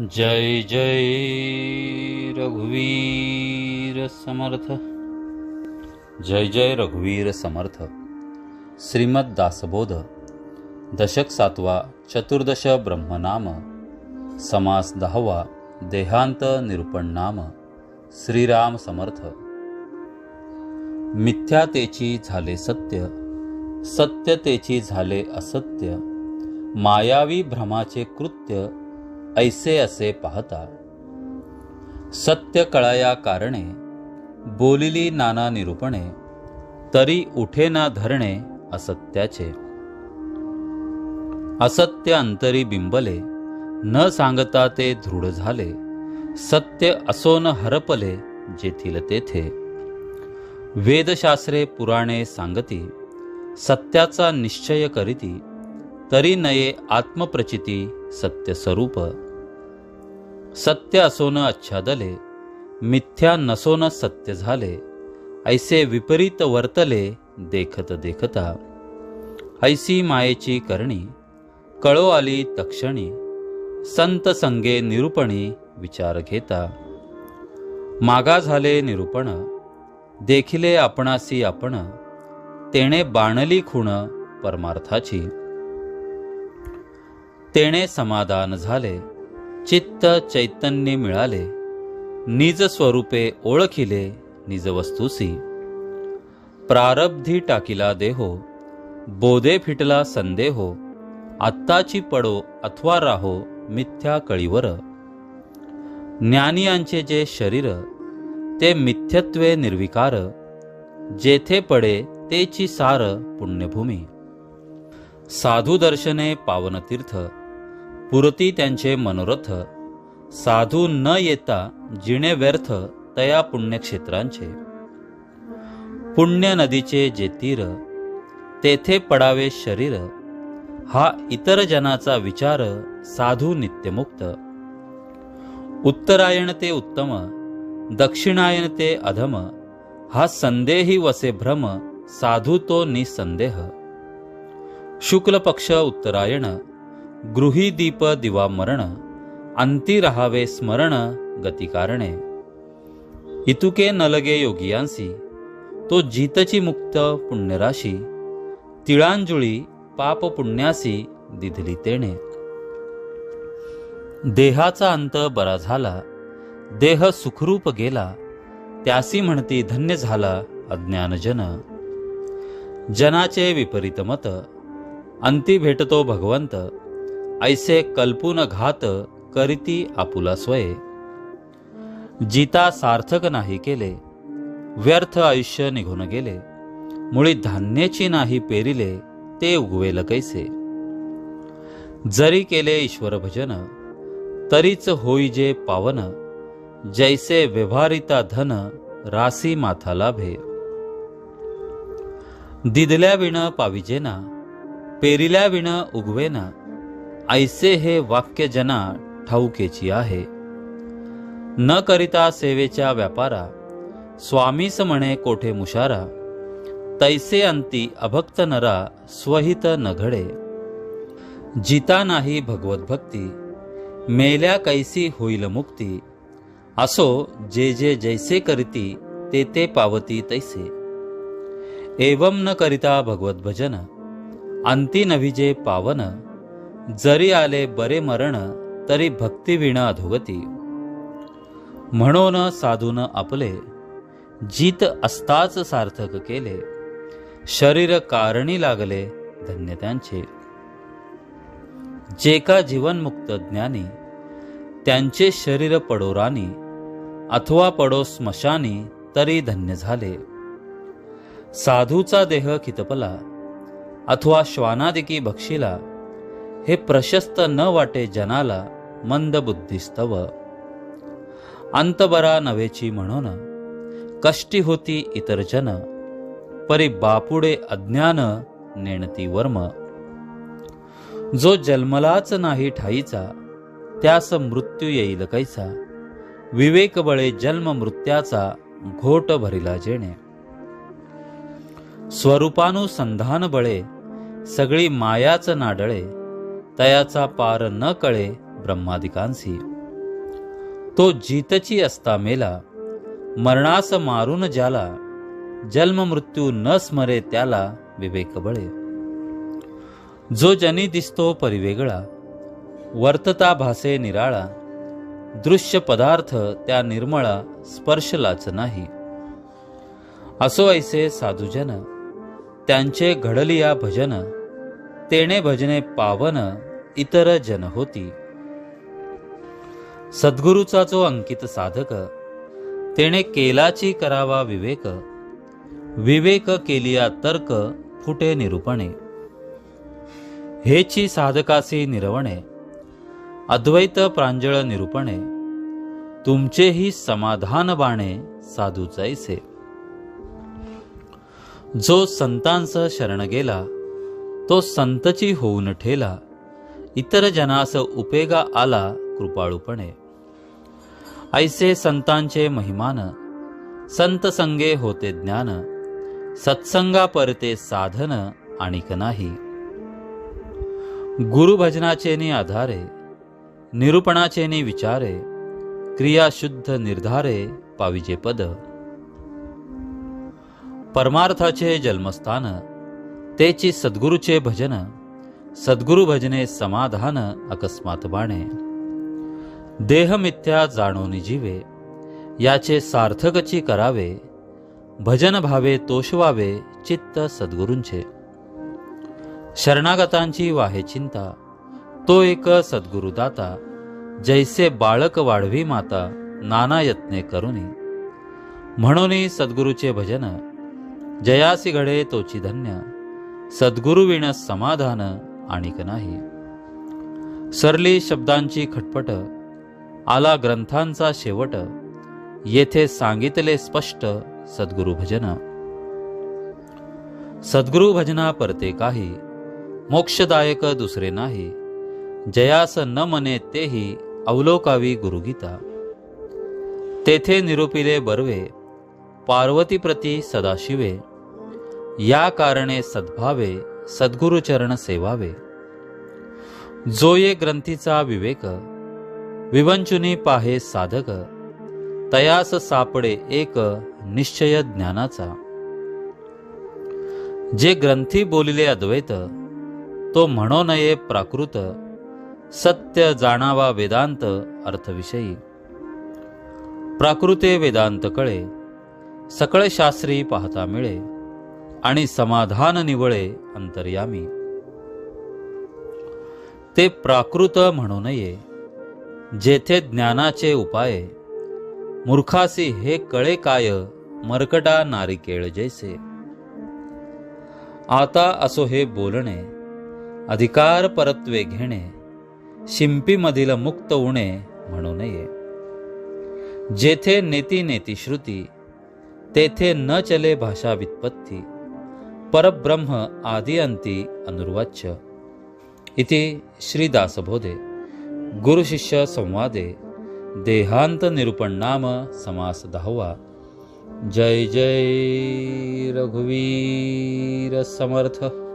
जय जय रघुवीर समर्थ। जय जय रघुवीर समर्थ। श्रीमद दासबोध दशक सातवा चतुर्दश ब्रह्मनाम समास दहावा देहांत निरूपण नाम श्रीराम समर्थ। मिथ्यातेची झाले सत्य सत्यतेची झाले असत्य मायावी भ्रमाचे कृत्य ऐसे असे पाहता. सत्य कळाया कारणे बोलिली नाना निरूपणे तरी उठे ना धरणे असत्याचे. असत्य अंतरी बिंबले न सांगता ते दृढ झाले सत्य असो न हरपले जेथील तेथे. वेदशास्त्रे पुराणे सांगती सत्याचा निश्चय करीती तरी नये आत्मप्रचिती सत्यस्वरूप. सत्य असोन आच्छादले मिथ्या नसोन सत्य झाले ऐसे विपरीत वर्तले देखत देखता. ऐसी मायेची करणी कळो आली तक्षणी संत संगे निरूपणी विचार घेता. मागा झाले निरूपण देखिले आपणासी आपण तेणे बाणली खूण परमार्थाची. तेणे समाधान झाले. चित्त चैतन्य मिळाले. निज स्वरूपे ओळखिले निज वस्तुसी. प्रारब्धी टाकिला देहो. बोधे फिटला संदेहो. आत्ताची पडो अथवा राहो मिथ्या कळीवर. ज्ञानियांचे जे शरीर ते मिथ्यत्वे निर्विकार. जेथे पडे तेची सार पुण्यभूमी. साधू दर्शने पावनतीर्थ. पुरती त्यांचे मनोरथ साधू न येता जिणे व्यर्थ तया पुण्यक्षेत्रांचे. पुण्य नदीचे जे तीर तेथे पडावे शरीर हा इतर जनाचा विचार साधू नित्यमुक्त. उत्तरायण ते उत्तम दक्षिणायन ते अधम हा संदेही वसे भ्रम साधू तो निसंदेह. शुक्ल पक्ष उत्तरायण गृही दीप दिवा मरण अंती रहावे स्मरण गती कारणे. इतुके नलगे योगियांसी तो जितची मुक्त पुण्यराशी तिळांजुळी पाप पुण्यासी दिधली तेणे. देहाचा अंत बरा झाला देह सुखरूप गेला त्यासी म्हणती धन्य झाला अज्ञानजन. जनाचे विपरीत मत अंती भेटतो भगवंत ऐसे कल्पून घात करीती आपुला स्वये. जिता सार्थक नाही केले व्यर्थ आयुष्य निघून गेले मुळी धान्याची नाही पेरिले ते उगवेल कैसे? जरी केले ईश्वर भजन तरीच होई जे पावन जैसे व्यवहारिता धन रासी माथा लाभे. दिदल्या विण पाविजेना पेरिल्या विण उगवेना ऐसे हे वाक्य जना ठाऊकेची आहे. न करिता सेवेच्या व्यापारा स्वामीस म्हणे कोठे मुशारा तैसे अंती अभक्त नरा स्वहित न घडे जिता नाही भगवत भक्ती मेल्या कैसी होईल मुक्ती असो जे जे जैसे करीती ते ते पावती तैसे. एवं न करिता भगवत भजन अंती नविजे पावन जरी आले बरे मरण तरी भक्ती अधोगती म्हणून साधून आपले जीत असताच सार्थक केले. शरीर कारणी लागले धन्य त्यांचे. जे का जीवनमुक्त ज्ञानी त्यांचे शरीर पडो राणी अथवा पडो स्मशानी तरी धन्य झाले. साधूचा देह खितपला अथवा श्वानादिकी बक्षिला हे प्रशस्त न वाटे जनाला मंद बुद्धिस्तव. अंतबरा नव्हेची म्हणून कष्टी होती इतर जन परी बापुडे अज्ञान नेणती वर्म. जो जन्मलाच नाही ठाईचा त्यास मृत्यू येईल कैसा? विवेक बळे जन्म मृत्याचा घोट भरिला जेणे. स्वरूपानुसंधान बळे सगळी मायाच नाडळे तयाचा पार न कळे ब्रह्मादिकांसी. तो जीतची असता मेला मरणास मारून ज्याला जन्म मृत्यू न स्मरे त्याला विवेक बळे. जो जनी दिसतो परिवेगळा वर्तता भासे निराळा दृश्य पदार्थ त्या निर्मळा स्पर्शलाच नाही. असो ऐसे साधुजन त्यांचे घडलिया भजन तेणे भजने पावन इतर जन होती. सद्गुरूचा जो अंकित साधक तेने केलाची करावा विवेक विवेक केलिया तर्क फुटे निरूपणे. हेची साधकासी निरवणे अद्वैत प्रांजळ निरूपणे तुमचेही समाधान बाणे साधूचैसे जो संतांस शरण गेला तो संतची होऊन ठेला इतर जनास उपेगा आला कृपाळूपणे ऐसे संतांचे महिमान संत संगे होते ज्ञान सत्संगा परते साधन आणिक नाही गुरुभजनाचेनी आधारे निरूपणाचेनी विचारे क्रिया शुद्ध निर्धारे पाविजे पद परमार्थाचे जन्मस्थान तेची सद्गुरूचे भजन सद्गुरु भजने समाधान अकस्मात बाणे. देह मिथ्या जाणून जीवे याचे सार्थकची करावे भजन भावे तोषवावे चित्त सद्गुरूंचे. शरणागतांची वाहे चिंता तो एक सद्गुरुदाता जैसे बाळक वाढवी माता नाना यत्ने करुनी. म्हणून सद्गुरूचे भजन जयासी घडे तोची धन्य सद्गुरुविण समाधान आणिक नाही. सरली शब्दांची खटपट आला ग्रंथांचा शेवट येथे सांगितले स्पष्ट सद्गुरु भजन. सद्गुरु भजना परते काही मोक्षदायक दुसरे नाही. जयास न मने तेही अवलोकावी गुरुगीता. तेथे निरूपिले बर्वे पार्वती प्रती सदाशिवे. या कारणे सद्भावे सद्गुरुचरण सेवावे. जो ये ग्रंथीचा विवेक विवंचुनी पाहे साधक तयास सापडे एक निश्चय ज्ञानाचा. जे ग्रंथी बोलिले अद्वैत तो म्हणो नये प्राकृत सत्य जाणावा वेदांत अर्थविषयी. प्राकृते वेदांत कळे सकळ शास्त्री पाहता मिळे. आणि समाधान निवळे अंतर्यामी. ते प्राकृत म्हणू नये जेथे ज्ञानाचे उपाय मूर्खासी हे कळे काय मरकटा नारिकेळ जैसे. आता असो हे बोलणे अधिकार परत्वे घेणे शिंपीमधील मुक्त उणे म्हणू नये जेथे नेती नेती श्रुती तेथे न चले भाषा वित्पत्ती परब्रह्म आदि अंती अनुर्वाच्य इति श्रीदासबोधे। गुरुशिष्य संवादे। देहांत निरूपण नाम समास दहावा। जय जय रघुवीर समर्थ।